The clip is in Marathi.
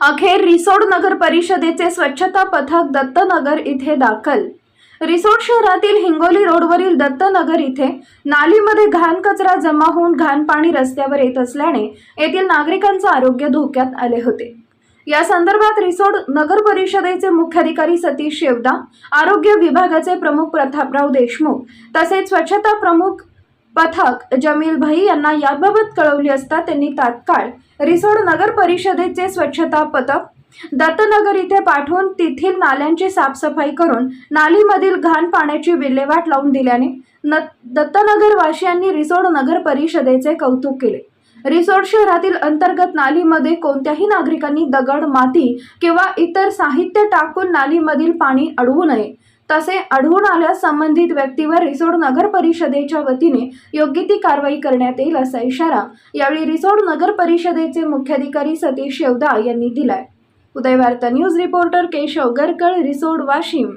अखेर रिसोड नगर परिषदेचे स्वच्छता पथक दत्तनगर इथे दाखल. रिसोड शहरातील हिंगोली रोडवरील दत्तनगर इथे नालीमध्ये घाण कचरा जमा होऊन घाण पाणी रस्त्यावर येत असल्याने येथील नागरिकांचं आरोग्य धोक्यात आले होते. या संदर्भात रिसोड नगर परिषदेचे मुख्याधिकारी सतीश शेवदा आरोग्य विभागाचे प्रमुख प्रतापराव देशमुख तसेच स्वच्छता प्रमुख पथक जमील भाई यांना याबाबत कळवली असता त्यांनी तात्काळ रिसोड नगर परिषदेचे स्वच्छता पथक दत्तनगर इथे पाठवून तेथील नाल्यांची साफसफाई करून नालीमधील घाण पाण्याची विल्हेवाट लावून दिल्याने न दत्तनगरवासियांनी रिसोड नगर परिषदेचे कौतुक केले. रिसोड शहरातील अंतर्गत नालीमध्ये कोणत्याही नागरिकांनी दगड माती किंवा इतर साहित्य टाकून नालीमधील पाणी अडवू नये. तसे आढळून आल्यास संबंधित व्यक्तीवर रिसोड नगर परिषदेच्या वतीने योग्य ती कारवाई करण्यात येईल असा इशारा यावेळी रिसोड नगर परिषदेचे मुख्याधिकारी सतीश शेवदा यांनी दिलाय. Uday Varta news reporter Keshav Garkal Risod Washim.